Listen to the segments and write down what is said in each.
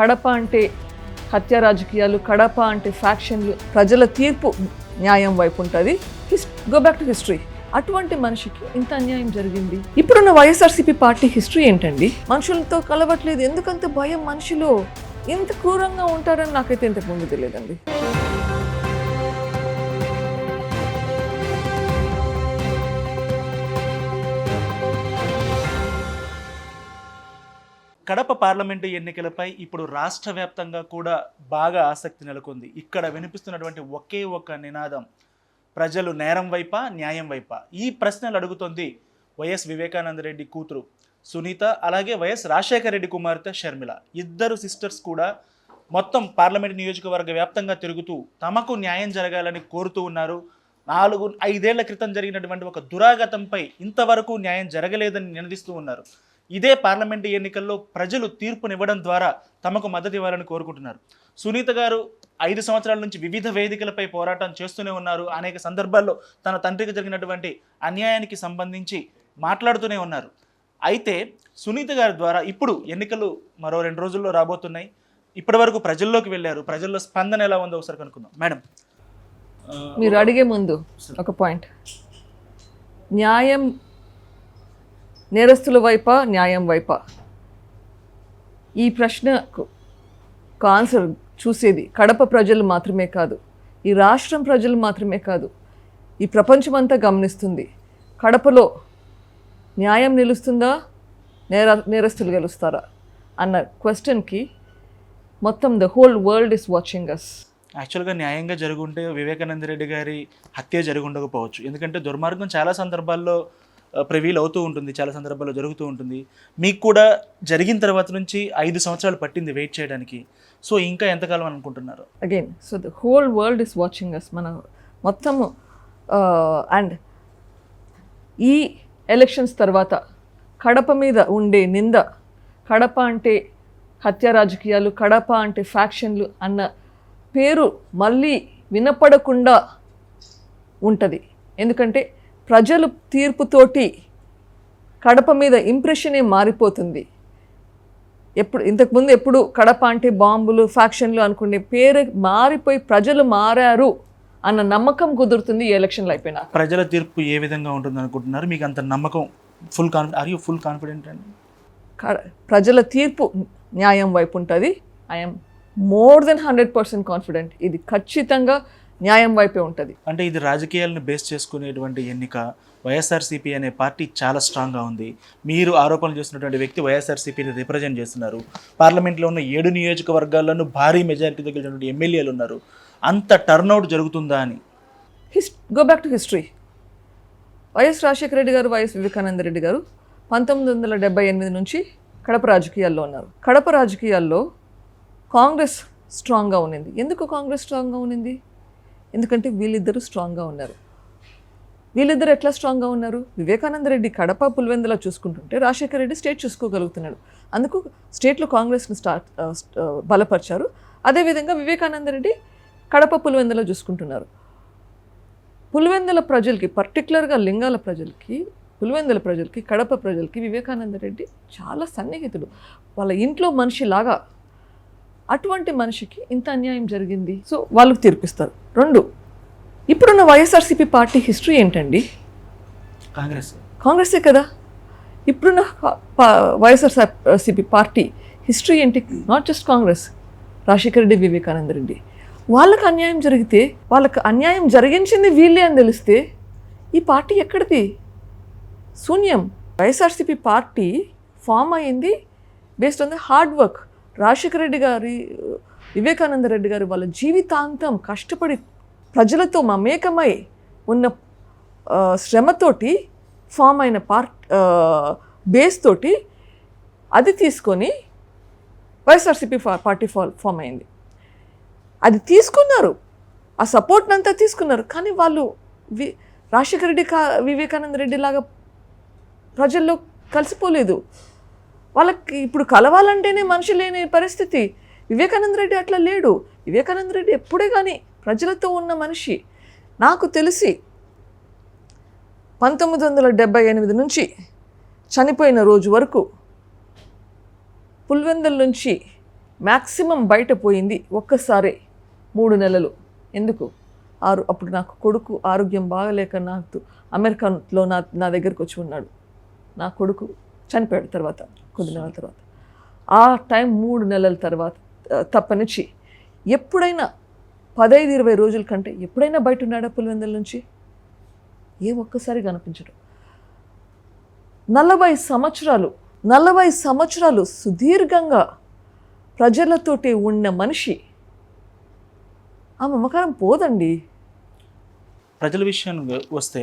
కడప అంటే హత్య రాజకీయాలు కడప అంటే ఫ్యాక్షన్లు ప్రజల తీర్పు న్యాయం వైపు ఉంటుంది. His go back to history అటువంటి మనిషికి ఇంత అన్యాయం జరిగింది? ఇప్పుడున్న వైఎస్ఆర్సీపీ పార్టీ హిస్టరీ ఏంటండి? మనుషులతో కలవట్లేదు. ఎందుకంత భయం మనిషిలో? ఇంత క్రూరంగా ఉంటారని నాకైతే ఇంతకు ముందు తెలియదండి. కడప పార్లమెంటు ఎన్నికలపై ఇప్పుడు రాష్ట్ర వ్యాప్తంగా కూడా బాగా ఆసక్తి నెలకొంది. ఇక్కడ వినిపిస్తున్నటువంటి ఒకే ఒక నినాదం ప్రజలు నేరం వైపా న్యాయం వైపా? ఈ ప్రశ్నలు అడుగుతోంది వైఎస్ వివేకానంద రెడ్డి కూతురు సునీత అలాగే వైఎస్ రాజశేఖర రెడ్డి కుమార్తె షర్మిల. ఇద్దరు సిస్టర్స్ కూడా మొత్తం పార్లమెంట్ నియోజకవర్గ వ్యాప్తంగా తిరుగుతూ తమకు న్యాయం జరగాలని కోరుతూ ఉన్నారు. నాలుగు ఐదేళ్ళ క్రితం జరిగినటువంటి ఒక దురాగతంపై ఇంతవరకు న్యాయం జరగలేదని నినదిస్తూ ఉన్నారు. ఇదే పార్లమెంటు ఎన్నికల్లో ప్రజలు తీర్పునివ్వడం ద్వారా తమకు మద్దతు ఇవ్వాలని కోరుకుంటున్నారు. సునీత గారు ఐదు సంవత్సరాల నుంచి వివిధ వేదికలపై పోరాటం చేస్తూనే ఉన్నారు. అనేక సందర్భాల్లో తన తండ్రికి జరిగినటువంటి అన్యాయానికి సంబంధించి మాట్లాడుతూనే ఉన్నారు. అయితే సునీత గారి ద్వారా ఇప్పుడు ఎన్నికలు మరో రెండు రోజుల్లో రాబోతున్నాయి. ఇప్పటివరకు ప్రజల్లోకి వెళ్ళారు. ప్రజల్లో స్పందన ఎలా ఉందో ఒకసారి కనుక్కుందాం. మేడం. మీరు అడిగే ముందు ఒక పాయింట్. న్యాయం నేరస్తుల వైపా న్యాయం వైపా? ఈ ప్రశ్నకు ఆన్సర్ చూసేది కడప ప్రజలు మాత్రమే కాదు ఈ రాష్ట్రం ప్రజలు మాత్రమే కాదు ఈ ప్రపంచమంతా గమనిస్తుంది. కడపలో న్యాయం నిలుస్తుందా? నేర నేరస్తులు గెలుస్తారా? అన్న క్వశ్చన్కి మొత్తం the whole world is watching us. యాక్చువల్గా న్యాయంగా జరుగుంటే వివేకానంద రెడ్డి గారి హత్య జరుగుండకపోవచ్చు. ఎందుకంటే దుర్మార్గం చాలా సందర్భాల్లో ప్రివీల్ అవుతూ ఉంటుంది చాలా సందర్భాల్లో జరుగుతూ ఉంటుంది. మీకు కూడా జరిగిన తర్వాత నుంచి ఐదు సంవత్సరాలు పట్టింది వెయిట్ చేయడానికి. సో ఇంకా ఎంతకాలం అనుకుంటున్నారు? Again so the whole world is watching us మన మొత్తము అండ్ ఈ ఎలక్షన్స్ తర్వాత కడప మీద ఉండే నింద కడప అంటే హత్య రాజకీయాలు కడప అంటే ఫ్యాక్షన్లు అన్న పేరు మళ్ళీ వినపడకుండా ఉంటుంది. ఎందుకంటే ప్రజలు తీర్పుతోటి కడప మీద ఇంప్రెషనే మారిపోతుంది. ఎప్పుడు ఇంతకుముందు ఎప్పుడు కడప అంటే బాంబులు ఫ్యాక్షన్లు అనుకునే పేరు మారిపోయి ప్రజలు మారారు అన్న నమ్మకం కుదురుతుంది ఈ ఎలక్షన్లు అయిపోయినా ప్రజల తీర్పు ఏ విధంగా ఉంటుంది అనుకుంటున్నారు? మీకు అంత నమ్మకం ఫుల్ కాన్ఫి ఆర్ యూ ఫుల్ కాన్ఫిడెంట్ అండి? ప్రజల తీర్పు న్యాయం వైపు ఉంటుంది. I'm more than hundred percent confident ఇది ఖచ్చితంగా న్యాయం వైపే ఉంటుంది. అంటే ఇది రాజకీయాలను బేస్ చేసుకునేటువంటి ఎన్నిక. వైఎస్ఆర్సీపీ అనే పార్టీ చాలా స్ట్రాంగ్గా ఉంది. మీరు ఆరోపణలు చేస్తున్నటువంటి వ్యక్తి వైఎస్ఆర్సీపీని రిప్రజెంట్ చేస్తున్నారు. పార్లమెంట్లో ఉన్న ఏడు నియోజకవర్గాల్లోనూ భారీ మెజారిటీ దగ్గర ఎమ్మెల్యేలు ఉన్నారు. అంత టర్నౌట్ జరుగుతుందా అని? His go back to history Y S Rajasekhara Reddy గారు వైఎస్ వివేకానంద రెడ్డి గారు పంతొమ్మిది వందల డెబ్బై ఎనిమిది నుంచి కడప రాజకీయాల్లో ఉన్నారు. కడప రాజకీయాల్లో కాంగ్రెస్ స్ట్రాంగ్గా ఉన్నింది. ఎందుకు కాంగ్రెస్ స్ట్రాంగ్గా ఉన్నింది? ఎందుకంటే వీళ్ళిద్దరూ స్ట్రాంగ్గా ఉన్నారు. వీళ్ళిద్దరు ఎట్లా స్ట్రాంగ్గా ఉన్నారు? వివేకానంద రెడ్డి కడప పులివెందులా చూసుకుంటుంటే రాజశేఖర రెడ్డి స్టేట్ చూసుకోగలుగుతున్నాడు. అందుకు స్టేట్లో కాంగ్రెస్ని స్టార్ట్ బలపరిచారు. అదేవిధంగా వివేకానంద రెడ్డి కడప పులివెందులో చూసుకుంటున్నారు. పులివెందుల ప్రజలకి పర్టికులర్గా లింగాల ప్రజలకి పులివెందుల ప్రజలకి కడప ప్రజలకి వివేకానంద రెడ్డి చాలా సన్నిహితుడు. వాళ్ళ ఇంట్లో మనిషిలాగా అటువంటి మనిషికి ఇంత అన్యాయం జరిగింది? సో వాళ్ళకు తీర్పిస్తారు. రెండు ఇప్పుడున్న వైఎస్ఆర్సీపీ పార్టీ హిస్టరీ ఏంటండి? కాంగ్రెస్. కాంగ్రెసే కదా. ఇప్పుడున్న వైఎస్ఆర్సీపీ పార్టీ హిస్టరీ ఏంటి? Not just Congress. Rajasekhara Reddy Vivekananda Reddy. వాళ్ళకి అన్యాయం జరిగితే వాళ్ళకి అన్యాయం జరిగించింది వీళ్ళే అని తెలిస్తే ఈ పార్టీ ఎక్కడిది? శూన్యం. వైఎస్ఆర్సీపీ పార్టీ ఫామ్ అయింది based on the hard work Rajasekhara Reddy గారి వివేకానంద రెడ్డి గారు వాళ్ళ జీవితాంతం కష్టపడి ప్రజలతో మమేకమై ఉన్న శ్రమతోటి ఫామ్ అయిన పార్ట్ బేస్ తోటి అది తీసుకొని వైఎస్ఆర్సీపీ ఫా- పార్టీ ఫా- ఫామ్ అయింది. అది తీసుకున్నారు. ఆ సపోర్ట్ని అంతా తీసుకున్నారు. కానీ వాళ్ళు వి రాజశేఖర రెడ్డి కా వివేకానంద రెడ్డి లాగా ప్రజల్లో కలిసిపోలేదు. వాళ్ళకి ఇప్పుడు కలవాలంటేనే మనిషి లేని పరిస్థితి. వివేకానంద రెడ్డి అట్లా లేడు. వివేకానంద రెడ్డి ఎప్పుడే కానీ ప్రజలతో ఉన్న మనిషి. నాకు తెలిసి పంతొమ్మిది వందల డెబ్బై ఎనిమిది నుంచి చనిపోయిన రోజు వరకు పుల్వెందల్ నుంచి మ్యాక్సిమం బయట పోయింది ఒక్కసారే మూడు నెలలు. ఎందుకు? ఆరు అప్పుడు నాకు కొడుకు ఆరోగ్యం బాగలేక నాకు అమెరికాలో నా నా దగ్గరకు వచ్చి ఉన్నాడు. నా కొడుకు చనిపోయాడు తర్వాత కొద్ది నెలల తర్వాత. ఆ టైం మూడు నెలల తర్వాత తప్పనిచ్చి ఎప్పుడైనా పదైదు ఇరవై రోజుల కంటే ఎప్పుడైనా బయట ఉన్నాడా పులివెందుల నుంచి? ఏ ఒక్కసారి కనిపించడు నలభై సంవత్సరాలు నలభై సంవత్సరాలు సుదీర్ఘంగా ప్రజలతోటి ఉన్న మనిషి ఆ మమకారం పోదండి. ప్రజల విషయానికి వస్తే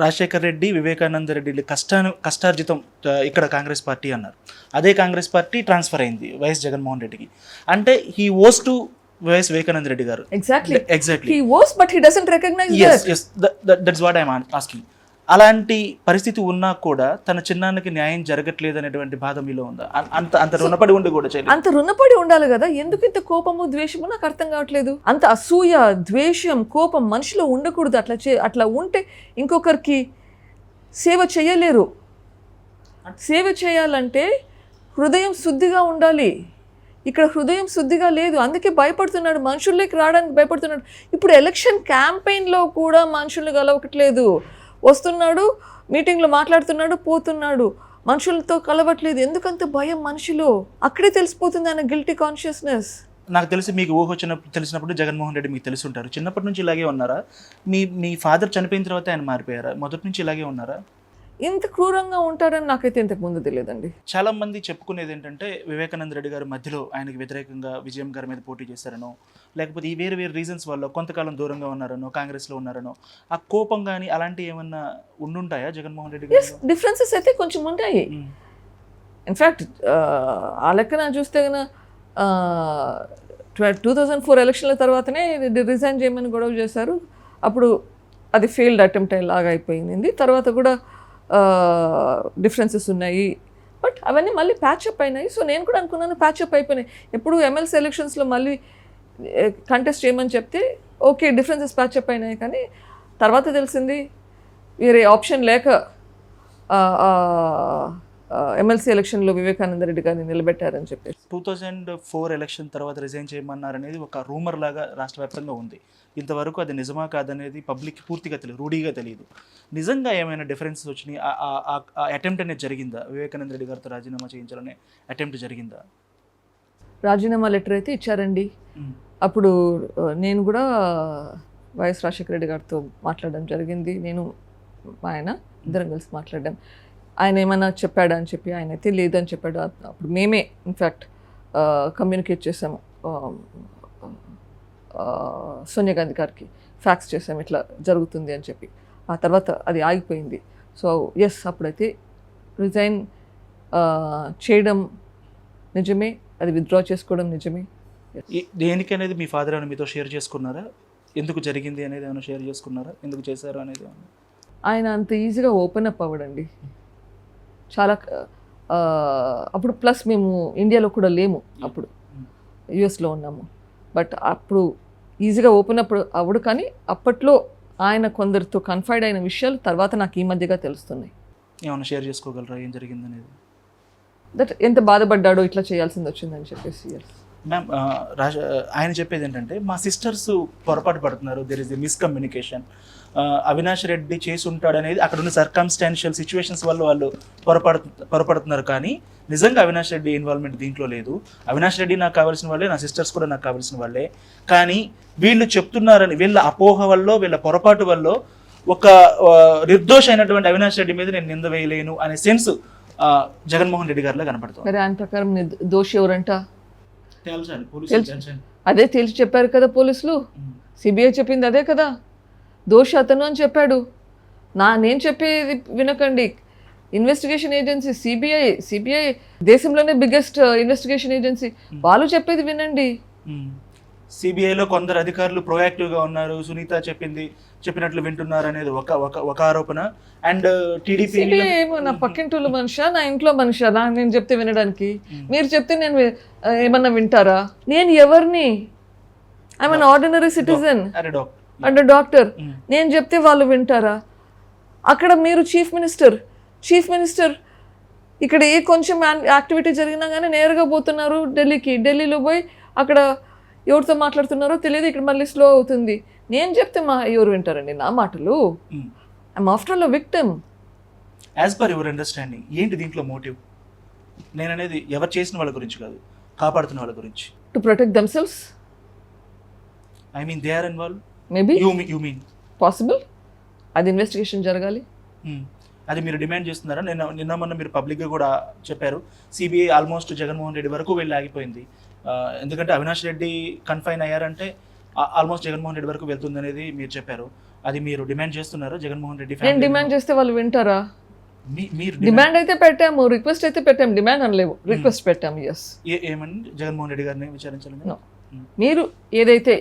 రాజశేఖర్ రెడ్డి వివేకానంద రెడ్డి కష్టాను కష్టార్జితం ఇక్కడ కాంగ్రెస్ పార్టీ అన్నారు. అదే కాంగ్రెస్ పార్టీ ట్రాన్స్ఫర్ అయింది వైఎస్ జగన్మోహన్ రెడ్డికి. అంటే he owes to Y S Vivekananda Reddy గారు. Exactly exactly he was but he doesn't recognise yes yes that's what I'm asking అలాంటి పరిస్థితి ఉన్నా కూడా తన చిన్నాన్నకి న్యాయం జరగట్లేదు అనేటువంటి బాధ మీలో ఉందా? అంత అంత రుణపడి ఉండి కూడా అంత రుణపడి ఉండాలి కదా? ఎందుకు ఇంత కోపము ద్వేషము? నాకు అర్థం కావట్లేదు. అంత అసూయ ద్వేషం కోపం మనిషిలో ఉండకూడదు. అట్లా చే అట్లా ఉంటే ఇంకొకరికి సేవ చేయలేరు. సేవ చేయాలంటే హృదయం శుద్ధిగా ఉండాలి. ఇక్కడ హృదయం శుద్ధిగా లేదు. అందుకే భయపడుతున్నాడు. మనుషుల్లోకి రావడానికి భయపడుతున్నాడు. ఇప్పుడు ఎలక్షన్ క్యాంపెయిన్లో కూడా మనుషుల్ని కలవట్లేదు. వస్తున్నాడు మీటింగ్లో మాట్లాడుతున్నాడు పోతున్నాడు. మనుషులతో కలవట్లేదు. ఎందుకంత భయం మనిషిలో? అక్కడే తెలిసిపోతుంది ఆయన గిల్టీ కాన్షియస్నెస్ నాకు తెలిసి మీకు ఊహ వచ్చినప్పుడు తెలిసినప్పుడు జగన్మోహన్ రెడ్డి మీకు తెలిసి ఉంటారు. చిన్నప్పటి నుంచి ఇలాగే ఉన్నారా? మీ మీ ఫాదర్ చనిపోయిన తర్వాత ఆయన మారిపోయారా? మొదటి నుంచి ఇలాగే ఉన్నారా? ఇంత క్రూరంగా ఉంటారని నాకైతే ఇంతకు ముందు తెలియదండి. చాలా మంది చెప్పుకునేది ఏంటంటే వివేకానంద రెడ్డి గారు మధ్యలో ఆయనకి వ్యతిరేకంగా విజయం గారి మీద పోటీ చేశారనో లేకపోతే ఈ వేరు వేరు రీజన్స్ వల్ల కొంతకాలం దూరంగా ఉన్నారనో కాంగ్రెస్లో ఉన్నారనో ఆ కోపం కానీ అలాంటివి ఏమన్నా ఉండుంటాయా జగన్మోహన్ రెడ్డి గారు డిఫరెన్సెస్ అయితే కొంచెం ఉంటాయి. ఇన్ఫ్యాక్ట్ ఆ లెక్కన చూస్తే కనుక టూ థౌజండ్ ఫోర్ ఎలక్షన్ల తర్వాతనే రిజైన్ చేయమని గొడవ చేశారు. అప్పుడు అది ఫెయిల్డ్ అటెంప్ట్ అయ్యేలాగా అయిపోయింది. తర్వాత కూడా డిఫరెన్సెస్ ఉన్నాయి. బట్ అవన్నీ మళ్ళీ ప్యాచప్ అయినాయి. సో నేను కూడా అనుకున్నాను ప్యాచప్ అయిపోయినాయి. ఎప్పుడు ఎమ్మెల్సీ ఎలక్షన్స్లో మళ్ళీ కంటెస్ట్ చేయమని చెప్తే ఓకే డిఫరెన్సెస్ ప్యాచప్ అయినాయి. కానీ తర్వాత తెలిసింది వేరే ఆప్షన్ లేక ఎమ్మెల్సీ ఎలక్షన్లో వివేకానంద రెడ్డి గారిని నిలబెట్టారని చెప్పేసి. టూ థౌజండ్ ఫోర్ ఎలక్షన్ తర్వాత రిజైన్ చేయమన్నారనేది ఒక రూమర్ లాగా రాష్ట్ర వ్యాప్తంగా ఉంది. ఇంతవరకు అది నిజమా కాదనేది పబ్లిక్ పూర్తిగా తెలియదు రూఢీగా తెలియదు నిజంగా ఏమైనా డిఫరెన్సెస్ వచ్చినాయి? ఆ అటెంప్ట్ అనేది జరిగిందా? వివేకానంద రెడ్డి గారితో రాజీనామా చేయించాలనే అటెంప్ట్ జరిగిందా? రాజీనామా లెటర్ అయితే ఇచ్చారండి. అప్పుడు నేను కూడా వైఎస్ రాజశేఖర రెడ్డి గారితో మాట్లాడడం జరిగింది. నేను ఆయన ఇద్దరం కలిసి మాట్లాడడం ఆయన ఏమైనా చెప్పాడా అని చెప్పి ఆయన అయితే లేదని చెప్పాడు. అప్- అప్పుడు మేమే ఇన్ఫ్యాక్ట్ కమ్యూనికేట్ చేసాము. సోనియా గాంధీ గారికి ఫ్యాక్స్ చేసాము ఇట్లా జరుగుతుంది అని చెప్పి. ఆ తర్వాత అది ఆగిపోయింది. సో ఎస్ అప్పుడైతే రిజైన్ చేయడం నిజమే అది విత్డ్రా చేసుకోవడం నిజమే. దేనికి అనేది మీ ఫాదర్ ఏమైనా మీతో షేర్ చేసుకున్నారా? ఎందుకు జరిగింది అనేది ఏమైనా షేర్ చేసుకున్నారా? ఎందుకు చేశారు అనేది ఆయన అంత ఈజీగా ఓపెన్ అప్ అవ్వడండి. చాలా అప్పుడు ప్లస్ మేము ఇండియాలో కూడా లేము అప్పుడు. యుఎస్లో ఉన్నాము. బట్ అప్పుడు ఈజీగా ఓపెన్ అప్ అవ్వడు కానీ అప్పట్లో ఆయన కొందరితో కన్ఫైడ్ అయిన విషయాలు తర్వాత నాకు ఈ మధ్యగా తెలుస్తున్నాయి. ఏమైనా షేర్ చేసుకోగలరా? ఏం జరిగింది అనేది దట్ ఎంత బాధపడ్డాడో ఇట్లా చేయాల్సింది వచ్చిందని చెప్పేసి. మ్యామ్ రాజ uh, uh, ఆయన చెప్పేది ఏంటంటే మా సిస్టర్స్ పొరపాటు పడుతున్నారు. There is a miscommunication Avinash Reddy చేసి ఉంటాడు అనేది అక్కడ ఉన్న సర్కమ్స్టాన్షియల్ సిచ్యువేషన్స్ వల్ల వాళ్ళు పొరపడు పొరపడుతున్నారు. కానీ నిజంగా అవినాష్ రెడ్డి ఇన్వాల్వ్మెంట్ దీంట్లో లేదు. అవినాష్ రెడ్డి నాకు కావాల్సిన వాళ్ళే నా సిస్టర్స్ కూడా నాకు కావాల్సిన వాళ్ళే. కానీ వీళ్ళు చెప్తున్నారని వీళ్ళ అపోహ వల్ల వీళ్ళ పొరపాటు వల్ల ఒక నిర్దోష అయినటువంటి అవినాష్ రెడ్డి మీద నేను నింద వేయలేను అనే సెన్స్ జగన్మోహన్ రెడ్డి గారిలో కనపడుతుంది. ఆయన ప్రకారం దోషి ఎవరంట తెలుసండి పోలీసులు తెలుసు. తెలుసండి అదే తేల్చి చెప్పారు కదా పోలీసులు. సిబిఐ చెప్పింది అదే కదా. దోషి అతను అని చెప్పాడు. నా నేను చెప్పేది వినకండి. Investigation agency C B I C B I దేశంలోనే బిగ్గెస్ట్ ఇన్వెస్టిగేషన్ ఏజెన్సీ వాళ్ళు చెప్పేది వినండి. సిబిఐలో కొందరు అధికారులు proactive గా ఉన్నారు. సునీత చెప్పింది చెప్పినట్లు వింటున్నారు అనేది ఒక ఒక ఒక ఆరోపణ. అండ్ టీడీపీ సిబిఐ ఏమో నా పక్కింటోళ్ళ మనిషా నా ఇంట్లో మనిషా? నేను చెప్తే వినడానికి. మీరు చెప్తే నేను ఏమన్నా వింటారా? నేను ఎవరిని? I an ordinary citizen and doctor. నేను చెప్తే వాళ్ళు వింటారా? అక్కడ మీరు చీఫ్ మినిస్టర్ చీఫ్ మినిస్టర్ ఇక్కడ ఏ కొంచెం యాక్టివిటీ జరిగినా కానీ నేరుగా పోతున్నారు ఢిల్లీకి. ఢిల్లీలో పోయి అక్కడ ఎవరితో మాట్లాడుతున్నారో తెలియదు ఇక్కడ మళ్ళీ స్లో అవుతుంది. నేను చెప్తే మా ఎవరు వింటారండి నా మాటలు? I'm after all victim as per your understanding ఏంటి దీంట్లో మోటివ్ నేను అనేది ఎవరు చేసిన వాళ్ళ గురించి కాదు కాపాడుతున్న వాళ్ళ గురించి. To protect themselves I mean they are involve maybe you you mean possible అది ఇన్వెస్టిగేషన్ జరగాలి. Hmm. అది మీరు డిమాండ్ చేస్తున్నారా? నిన్న నిన్న మొన్న మీరు పబ్లిక్గా కూడా చెప్పారు. సిబిఐ ఆల్మోస్ట్ జగన్మోహన్ రెడ్డి వరకు వెళ్ళి ఆగిపోయింది. ఎందుకంటే అవినాష్ రెడ్డి కన్ఫైన్ అయ్యారంటే ఆల్మోస్ట్ జగన్మోహన్ రెడ్డి వరకు వెళ్తుంది అనేది మీరు చెప్పారు. అది మీరు డిమాండ్ చేస్తున్నారా? జగన్మోహన్ రెడ్డి నేను డిమాండ్ చేస్తే వాళ్ళు వింటారా? మీరు డిమాండ్ అయితే పెట్టాము రిక్వెస్ట్ అయితే పెట్టాము డిమాండ్ అనలేవు. రిక్వెస్ట్ పెట్టాము ఎస్ ఏమని? జగన్మోహన్ రెడ్డి గారిని విచారించాలని? No. మీరు ఏదైతే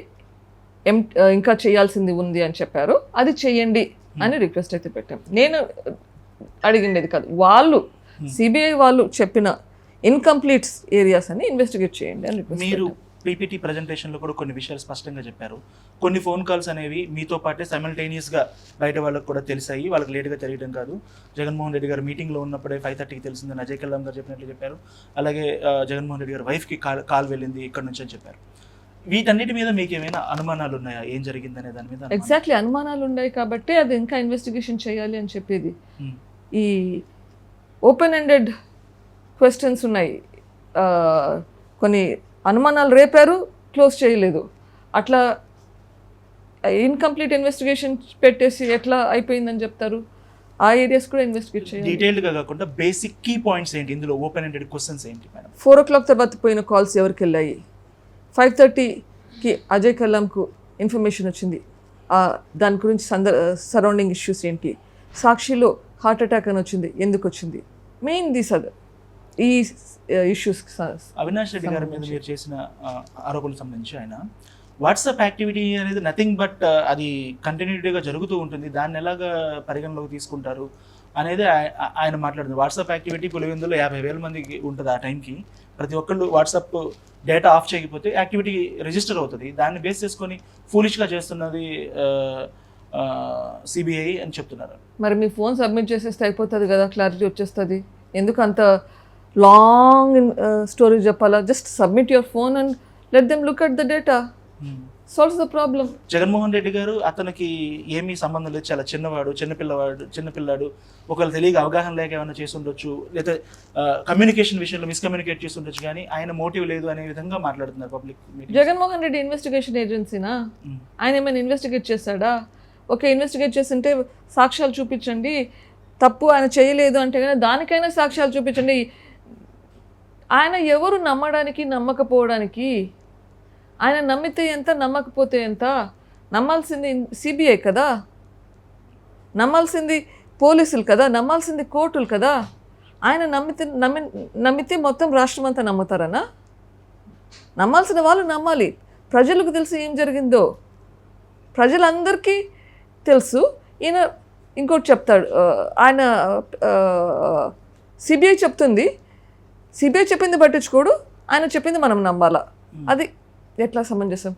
ఎం ఇంకా చేయాల్సింది ఉంది అని చెప్పారో అది చెయ్యండి అని రిక్వెస్ట్ అయితే పెట్టాం నేను అడిగిండేది కాదు. వాళ్ళు సిబిఐ వాళ్ళు చెప్పిన ఇన్కంప్లీట్ ఏరియాస్ అని ఇన్వెస్టిగేట్ చేయండి అని మీరు పీపీటీ ప్రజెంటేషన్లో కూడా కొన్ని విషయాలు స్పష్టంగా చెప్పారు. కొన్ని ఫోన్ కాల్స్ అనేవి మీతో పాటే సైమల్టేనియస్గా బయట వాళ్ళకి కూడా తెలిసాయి. వాళ్ళకి లేట్గా తెలియడం కాదు. జగన్మోహన్ రెడ్డి గారు మీటింగ్లో ఉన్నప్పుడే ఫైవ్ థర్టీకి తెలిసిందని అజయ్ కల్లాం గారు చెప్పినట్లు చెప్పారు. అలాగే జగన్మోహన్ రెడ్డి గారు వైఫ్కి కాల్ కాల్ వెళ్ళింది ఇక్కడ నుంచి అని చెప్పారు. వీటన్నిటి మీద మీకు ఏమైనా అనుమానాలు ఉన్నాయా? ఏం జరిగిందనే దాని మీద? ఎగ్జాక్ట్లీ అనుమానాలు ఉన్నాయి కాబట్టి అది ఇంకా ఇన్వెస్టిగేషన్ చేయాలి అని చెప్పేది. ఈ ఓపెన్ ఎండెడ్ క్వశ్చన్స్ ఉన్నాయి. కొన్ని అనుమానాలు రేపారు క్లోజ్ చేయలేదు. అట్లా ఇన్కంప్లీట్ ఇన్వెస్టిగేషన్ పెట్టేసి ఎట్లా అయిపోయిందని చెప్తారు? ఆ ఏరియాస్ కూడా ఇన్వెస్టిగేట్ చేయాలి డీటెయిల్డ్గా కాకుండా బేసిక్ కీ పాయింట్స్ ఏంటి? ఇందులో ఓపెన్ ఎండెడ్ క్వశ్చన్స్ ఏంటి మేడం ఫోర్ ఓ క్లాక్ తర్వాత పోయిన కాల్స్ ఎవరికి వెళ్ళాయి? ఫైవ్ థర్టీకి అజయ్ కల్లాంకు ఇన్ఫర్మేషన్ వచ్చింది. దాని గురించి సంద సరౌండింగ్ ఇష్యూస్ ఏంటి? సాక్షిలో హార్ట్ అటాక్ అని వచ్చింది. ఎందుకు వచ్చింది? మెయిన్ దిస్ అదర్ ఈ ఇష్యూస్ అవినాష్ రెడ్డి గారి మీద మీరు చేసిన ఆ, ఆరోపణలకు సంబంధించి ఆయన వాట్సాప్ యాక్టివిటీ అనేది నథింగ్ బట్ అది కంటిన్యూటీగా జరుగుతూ ఉంటుంది. దాన్ని ఎలాగా పరిగణలోకి తీసుకుంటారు అనేది ఆయ- ఆయన మాట్లాడింది. వాట్సాప్ యాక్టివిటీ పులివెందులో యాభై వేల మందికి ఉంటుంది ఆ టైంకి ప్రతి ఒక్కళ్ళు వాట్సాప్ డేటా ఆఫ్ చేయకపోతే యాక్టివిటీ రిజిస్టర్ అవుతుంది. దాన్ని బేస్ చేసుకొని ఫూలిష్గా చేస్తున్నది సిబిఐ అని చెప్తున్నారు. మరి మీ ఫోన్ సబ్మిట్ చేసేస్తే అయిపోతుంది కదా క్లారిటీ వచ్చేస్తుంది. ఎందుకు అంత లాంగ్ స్టోరీ చెప్పాలా just submit your phone and let them look at the data solves the problem Jaganmohan Reddy గారు అతనికి ఏమీ సంబంధం లేదు. చాలా చిన్నవాడు చిన్నపిల్లవాడు చిన్నపిల్లాడు ఒకవేళ తెలియక అవగాహన లేక ఏమైనా చేసి ఉండొచ్చు. లేదా కమ్యూనికేషన్ విషయంలో మిస్కమ్యూనికేట్ చేసి ఉండొచ్చు. కానీ ఆయన మోటివ్ లేదు అనే విధంగా మాట్లాడుతున్నారు పబ్లిక్ జగన్మోహన్ రెడ్డి ఇన్వెస్టిగేషన్ ఏజెన్సీనా ఆయన ఏమైనా ఇన్వెస్టిగేట్ చేశాడా? ఓకే ఇన్వెస్టిగేట్ చేస్తుంటే సాక్ష్యాలు చూపించండి. తప్పు ఆయన చేయలేదు అంటే కానీ దానికైనా సాక్ష్యాలు చూపించండి. ఆయన ఎవరు నమ్మడానికి నమ్మకపోవడానికి? ఆయన నమ్మితే ఎంత నమ్మకపోతే ఎంత? నమ్మాల్సింది సిబిఐ కదా? నమ్మాల్సింది పోలీసులు కదా? నమ్మాల్సింది కోర్టులు కదా? ఆయన నమ్మితే నమ్మి నమ్మితే మొత్తం రాష్ట్రం అంతా నమ్ముతారనా? నమ్మాల్సిన వాళ్ళు నమ్మాలి. ప్రజలకు తెలిసి ఏం జరిగిందో. ప్రజలందరికీ తెలుసు. ఈయన ఇంకోటి చెప్తాడు. ఆయన సిబిఐ చెప్తుంది. సిబిఐ చెప్పింది పట్టించుకోడు ఆయన చెప్పింది మనం నమ్మాలా. అది ఎట్లా సమంజసం?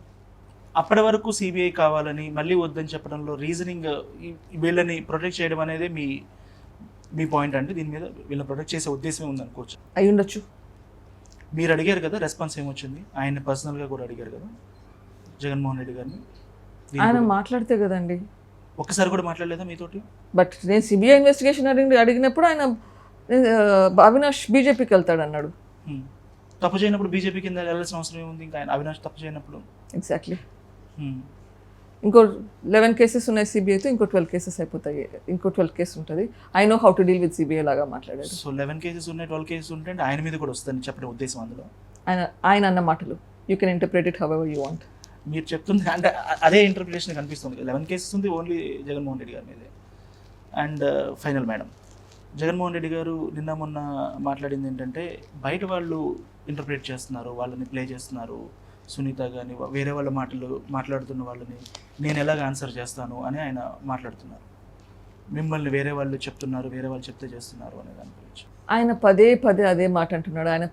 అప్పటి వరకు సిబిఐ కావాలని మళ్ళీ వద్దని చెప్పడంలో రీజనింగ్ వీళ్ళని ప్రొటెక్ట్ చేయడం అనేది మీ మీ పాయింట్ అంటే దీని మీద వీళ్ళని ప్రొటెక్ట్ చేసే ఉద్దేశం ఉందనుకోవచ్చు. అయి ఉండొచ్చు. మీరు అడిగారు కదా రెస్పాన్స్ ఏమొచ్చింది? ఆయన పర్సనల్గా కూడా అడిగారు కదా జగన్మోహన్ రెడ్డి గారిని. ఆయన. మాట్లాడితే కదండి. ఒక్కసారి కూడా మాట్లాడలేదా మీతోటి? బట్ నేను సిబిఐ ఇన్వెస్టిగేషన్ అడిగి అడిగినప్పుడు ఆయన అవినాష్ బీజేపీకి వెళ్తాడు అన్నాడు. తప్పు చేయనప్పుడు బీజేపీ కింద వెళ్ళాల్సిన అవసరం ఏముంది? ఇంకా ఆయన అవినాష్ తప్పు చేయనప్పుడు. ఎగ్జాక్ట్లీ. ఇంకో లెవెన్ కేసెస్ ఉన్నాయి సిబిఐతో ఇంకో ట్వెల్వ్ కేసెస్ అయిపోతాయి. ఇంకో ట్వెల్వ్ కేసు ఉంటుంది. I know how to deal with C B I లాగా మాట్లాడాడు. సో లెవెన్ కేసెస్ ఉన్నాయి ట్వెల్వ్ కేసెస్ అంటే ఆయన మీద కూడా వస్తుందని చెప్పడం ఉద్దేశం అందులో. ఆయన ఆయన అన్న మాటలు. You can interpret it however you want మీరు చెప్తుంది అంటే అదే ఇంటర్ప్రిటేషన్ కనిపిస్తుంది. లెవెన్ కేసెస్ ఉంది ఓన్లీ జగన్మోహన్ రెడ్డి గారి మీదే. And final madam Jaganmohan Reddy గారు నిన్న మొన్న మాట్లాడింది ఏంటంటే బయట వాళ్ళు ఇంటర్ప్రిట్ చేస్తున్నారు వాళ్ళని ప్లే చేస్తున్నారు. సునీత కానీ వేరే వాళ్ళ మాటలు మాట్లాడుతున్న వాళ్ళని నేను ఎలాగ ఆన్సర్ చేస్తాను అని ఆయన మాట్లాడుతున్నారు. మిమ్మల్ని వేరే వాళ్ళు చెప్తున్నారు వేరే వాళ్ళు చెప్తే చేస్తున్నారు అనే దాని గురించి. ఆయన పదే పదే అదే మాట అంటున్నాడు. ఆయన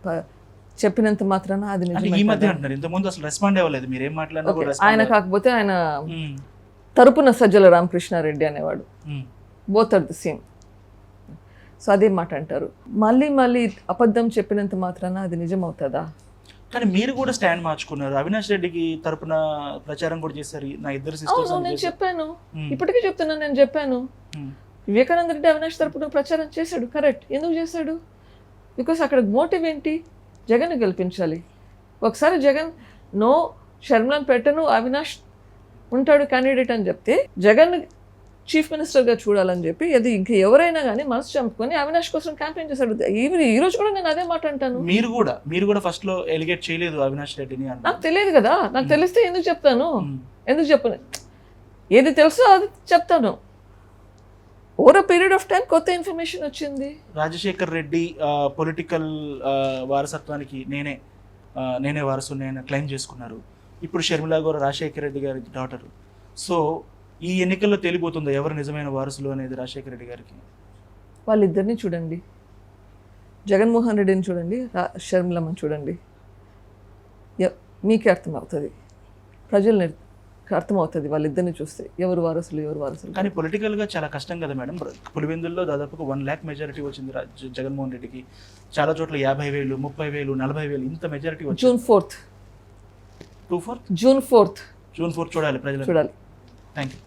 చెప్పినంత మాత్రాన అది ఈ మధ్య? అంటున్నారు. ఇంతకుముందు అసలు రెస్పాండ్ అవ్వలేదు. మీరు ఏం మాట్లాడినా ఆయన కాకపోతే ఆయన తరపున సజ్జల రామకృష్ణారెడ్డి అనేవాడు. Both are the same so అదే మాట అంటారు మళ్ళీ మళ్ళీ అబద్ధం చెప్పినంత మాత్రాన అది నిజం అవుతుందా కానీ మీరు కూడా స్టాండ్ మార్చుకున్నారు. అవినాష్ రెడ్డికి తరపున ప్రచారం కూడా చేశారు. నా ఇద్దరు సిస్టర్స్ నేను చెప్పాను. ఇప్పటికీ చెప్తున్నాను నేను చెప్పాను. వివేకానంద రెడ్డి అవినాష్ తరపున ప్రచారం చేశాడు. కరెక్ట్. ఎందుకు చేశాడు? బికాస్ అక్కడ మోటివ్ ఏంటి? జగన్ గెలిపించాలి. ఒకసారి జగన్ నో షర్మిలను పెట్టను అవినాష్ ఉంటాడు క్యాండిడేట్ అని చెప్తే జగన్ చీఫ్ మినిస్టర్గా చూడాలని చెప్పి అది ఇంకా ఎవరైనా కానీ మనసు చంపుకొని అవినాష్ కోసం క్యాంపెయిన్ చేశాడు. ఈవెన్ ఈ రోజు కూడా నేను అదే మాట అంటాను. మీరు కూడా మీరు కూడా ఫస్ట్లో ఎలిగేట్ చేయలేదు అవినాష్ రెడ్డిని నాకు తెలియదు కదా. నాకు తెలిస్తే ఎందుకు చెప్తాను. ఎందుకు చెప్పను? ఏది తెలుసో అది చెప్తాను. ఓవర్ పీరియడ్ ఆఫ్ టైం కొత్త ఇన్ఫర్మేషన్ వచ్చింది. రాజశేఖర్ రెడ్డి పొలిటికల్ వారసత్వానికి నేనే నేనే వారసు నేను క్లెయిమ్ చేసుకున్నారు. ఇప్పుడు షర్మిల గారు రాజశేఖర్ రెడ్డి గారి డాటర్ సో ఈ ఎన్నికల్లో తేలిపోతుందా? ఎవరు నిజమైన వారసులు అనేది రాజశేఖర్ రెడ్డి గారికి? వాళ్ళిద్దరిని చూడండి. జగన్మోహన్ రెడ్డిని చూడండి షర్మిలమ్మని చూడండి. మీకే అర్థమవుతుంది. ప్రజల్ని అర్థమవుతుంది వాళ్ళిద్దరిని చూస్తే. ఎవరు వారసులు ఎవరు వారసులు? కానీ పొలిటికల్గా చాలా కష్టం కదా మేడం. పులివెందుల్లో దాదాపుగా వన్ ల్యాక్ మెజారిటీ వచ్చింది జగన్మోహన్ రెడ్డికి. చాలా చోట్ల యాభై వేలు ముప్పై వేలు నలభై వేలు ఇంత మెజారిటీ వచ్చింది. June fourth. Two four June fourth. June four చూడాలి ప్రజలు చూడాలి. Thank you